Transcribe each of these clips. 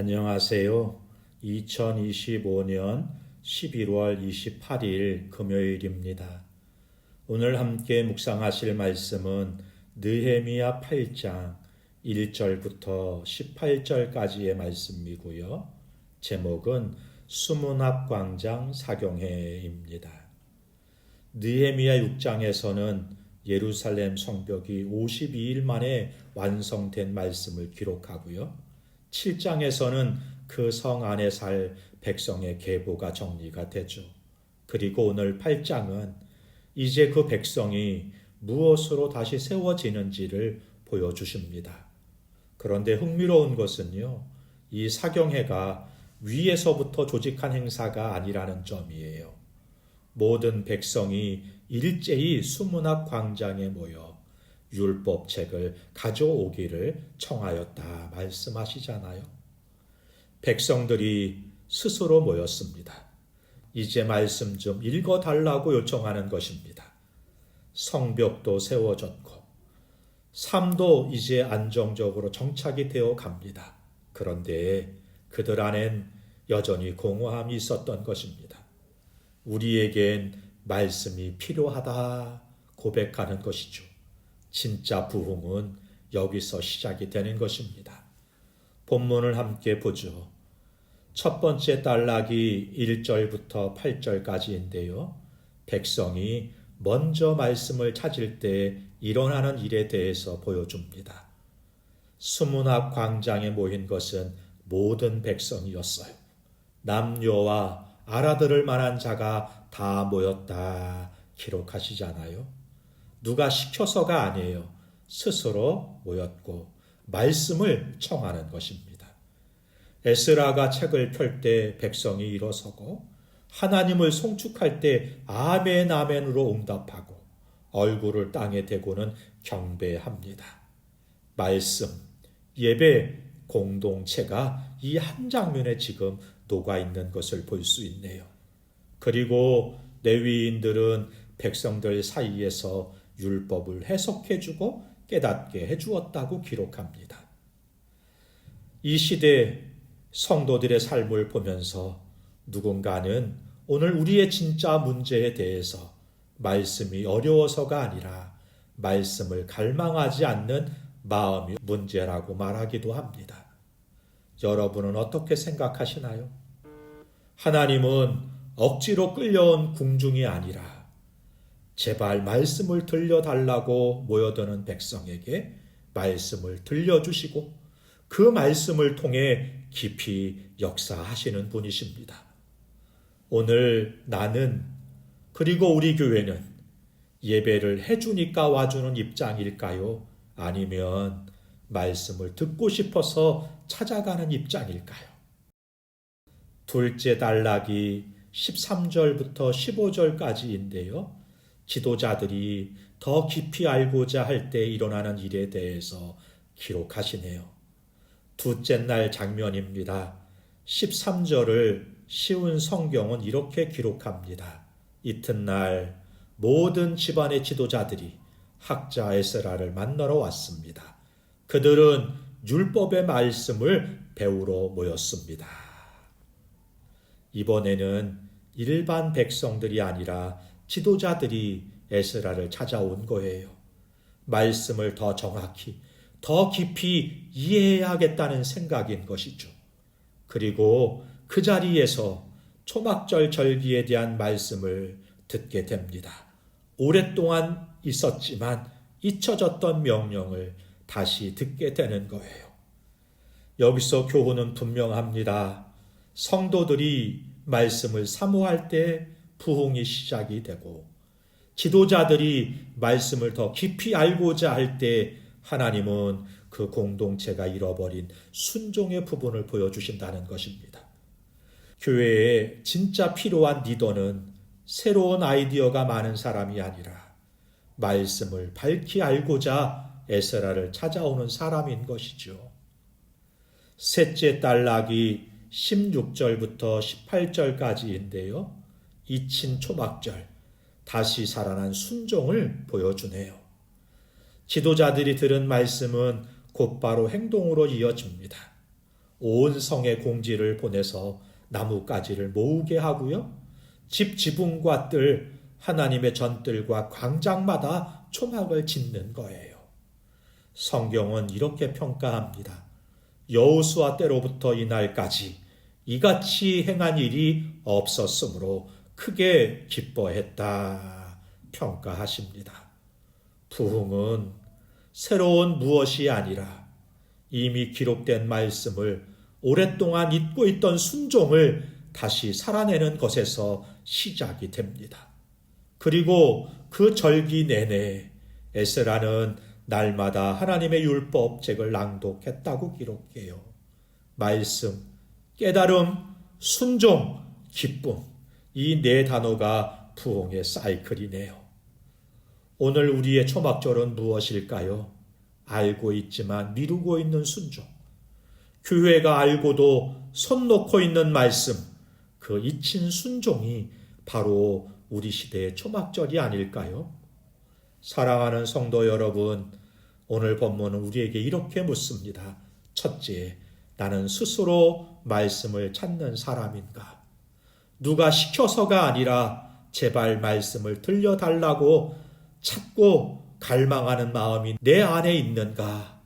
안녕하세요. 2025년 11월 28일 금요일입니다. 오늘 함께 묵상하실 말씀은 느헤미야 8장 1절부터 18절까지의 말씀이고요. 제목은 수문 앞 광장 사경회입니다. 느헤미야 6장에서는 예루살렘 성벽이 52일 만에 완성된 말씀을 기록하고요. 7장에서는 그 성 안에 살 백성의 계보가 정리가 되죠. 그리고 오늘 8장은 이제 그 백성이 무엇으로 다시 세워지는지를 보여주십니다. 그런데 흥미로운 것은요, 이 사경회가 위에서부터 조직한 행사가 아니라는 점이에요. 모든 백성이 일제히 수문학 광장에 모여 율법책을 가져오기를 청하였다 말씀하시잖아요. 백성들이 스스로 모였습니다. 이제 말씀 좀 읽어 달라고 요청하는 것입니다. 성벽도 세워졌고 삶도 이제 안정적으로 정착이 되어 갑니다. 그런데 그들 안엔 여전히 공허함이 있었던 것입니다. 우리에겐 말씀이 필요하다 고백하는 것이죠. 진짜 부흥은 여기서 시작이 되는 것입니다. 본문을 함께 보죠. 첫 번째 단락이 1절부터 8절까지인데요. 백성이 먼저 말씀을 찾을 때 일어나는 일에 대해서 보여줍니다. 수문 앞 광장에 모인 것은 모든 백성이었어요. 남녀와 알아들을 만한 자가 다 모였다 기록하시잖아요. 누가 시켜서가 아니에요. 스스로 모였고 말씀을 청하는 것입니다. 에스라가 책을 펼 때 백성이 일어서고 하나님을 송축할 때 아멘 아멘으로 응답하고 얼굴을 땅에 대고는 경배합니다. 말씀, 예배, 공동체가 이 한 장면에 지금 녹아 있는 것을 볼 수 있네요. 그리고 레위인들은 백성들 사이에서 율법을 해석해주고 깨닫게 해주었다고 기록합니다. 이 시대 성도들의 삶을 보면서 누군가는 오늘 우리의 진짜 문제에 대해서 말씀이 어려워서가 아니라 말씀을 갈망하지 않는 마음이 문제라고 말하기도 합니다. 여러분은 어떻게 생각하시나요? 하나님은 억지로 끌려온 궁중이 아니라 제발 말씀을 들려달라고 모여드는 백성에게 말씀을 들려주시고 그 말씀을 통해 깊이 역사하시는 분이십니다. 오늘 나는 그리고 우리 교회는 예배를 해주니까 와주는 입장일까요? 아니면 말씀을 듣고 싶어서 찾아가는 입장일까요? 둘째 단락이 13절부터 15절까지인데요. 지도자들이 더 깊이 알고자 할 때 일어나는 일에 대해서 기록하시네요. 둘째 날 장면입니다. 13절을 쉬운 성경은 이렇게 기록합니다. 이튿날 모든 집안의 지도자들이 학자 에스라를 만나러 왔습니다. 그들은 율법의 말씀을 배우러 모였습니다. 이번에는 일반 백성들이 아니라 지도자들이 에스라를 찾아온 거예요. 말씀을 더 정확히, 더 깊이 이해해야겠다는 생각인 것이죠. 그리고 그 자리에서 초막절 절기에 대한 말씀을 듣게 됩니다. 오랫동안 있었지만 잊혀졌던 명령을 다시 듣게 되는 거예요. 여기서 교훈은 분명합니다. 성도들이 말씀을 사모할 때 부흥이 시작이 되고 지도자들이 말씀을 더 깊이 알고자 할 때 하나님은 그 공동체가 잃어버린 순종의 부분을 보여주신다는 것입니다. 교회에 진짜 필요한 리더는 새로운 아이디어가 많은 사람이 아니라 말씀을 밝히 알고자 에스라를 찾아오는 사람인 것이죠. 셋째 단락이 16절부터 18절까지인데요. 이친 초막절, 다시 살아난 순종을 보여주네요. 지도자들이 들은 말씀은 곧바로 행동으로 이어집니다. 온 성에 공지를 보내서 나뭇가지를 모으게 하고요. 집 지붕과 뜰 하나님의 전뜰과 광장마다 초막을 짓는 거예요. 성경은 이렇게 평가합니다. 여호수아 때로부터 이날까지 이같이 행한 일이 없었으므로 크게 기뻐했다 평가하십니다. 부흥은 새로운 무엇이 아니라 이미 기록된 말씀을 오랫동안 잊고 있던 순종을 다시 살아내는 것에서 시작이 됩니다. 그리고 그 절기 내내 에스라는 날마다 하나님의 율법책을 낭독했다고 기록해요. 말씀, 깨달음, 순종, 기쁨, 이 네 단어가 부흥의 사이클이네요. 오늘 우리의 초막절은 무엇일까요? 알고 있지만 미루고 있는 순종. 교회가 알고도 손 놓고 있는 말씀, 그 잊힌 순종이 바로 우리 시대의 초막절이 아닐까요? 사랑하는 성도 여러분, 오늘 본문은 우리에게 이렇게 묻습니다. 첫째, 나는 스스로 말씀을 찾는 사람인가? 누가 시켜서가 아니라 제발 말씀을 들려달라고 찾고 갈망하는 마음이 내 안에 있는가?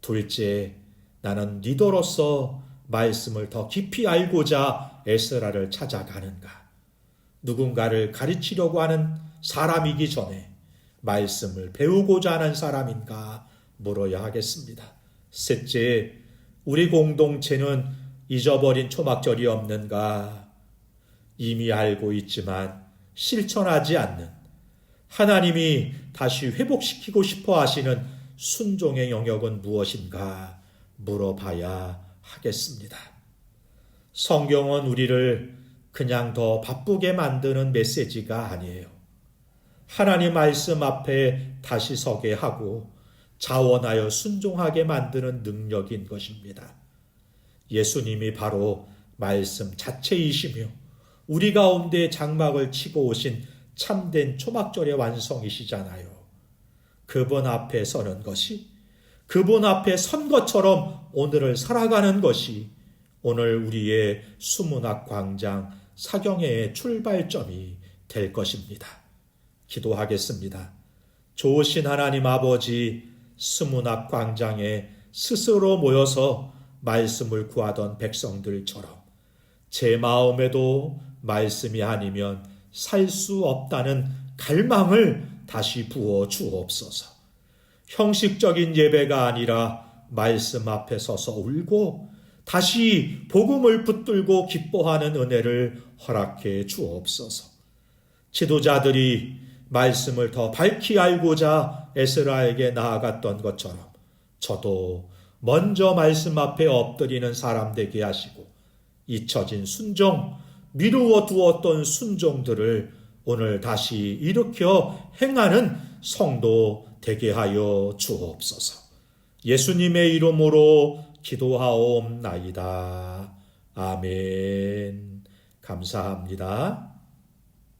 둘째, 나는 리더로서 말씀을 더 깊이 알고자 에스라를 찾아가는가? 누군가를 가르치려고 하는 사람이기 전에 말씀을 배우고자 하는 사람인가 물어야 하겠습니다. 셋째, 우리 공동체는 잊어버린 초막절이 없는가? 이미 알고 있지만 실천하지 않는 하나님이 다시 회복시키고 싶어 하시는 순종의 영역은 무엇인가 물어봐야 하겠습니다. 성경은 우리를 그냥 더 바쁘게 만드는 메시지가 아니에요. 하나님 말씀 앞에 다시 서게 하고 자원하여 순종하게 만드는 능력인 것입니다. 예수님이 바로 말씀 자체이시며 우리 가운데 장막을 치고 오신 참된 초막절의 완성이시잖아요. 그분 앞에 서는 것이 그분 앞에 선 것처럼 오늘을 살아가는 것이 오늘 우리의 수문학 광장 사경회의 출발점이 될 것입니다. 기도하겠습니다. 좋으신 하나님 아버지 수문학 광장에 스스로 모여서 말씀을 구하던 백성들처럼 제 마음에도 말씀이 아니면 살 수 없다는 갈망을 다시 부어 주옵소서. 형식적인 예배가 아니라 말씀 앞에 서서 울고 다시 복음을 붙들고 기뻐하는 은혜를 허락해 주옵소서. 지도자들이 말씀을 더 밝히 알고자 에스라에게 나아갔던 것처럼 저도 먼저 말씀 앞에 엎드리는 사람 되게 하시고 잊혀진 순종, 미루어 두었던 순종들을 오늘 다시 일으켜 행하는 성도 되게 하여 주옵소서. 예수님의 이름으로 기도하옵나이다. 아멘. 감사합니다.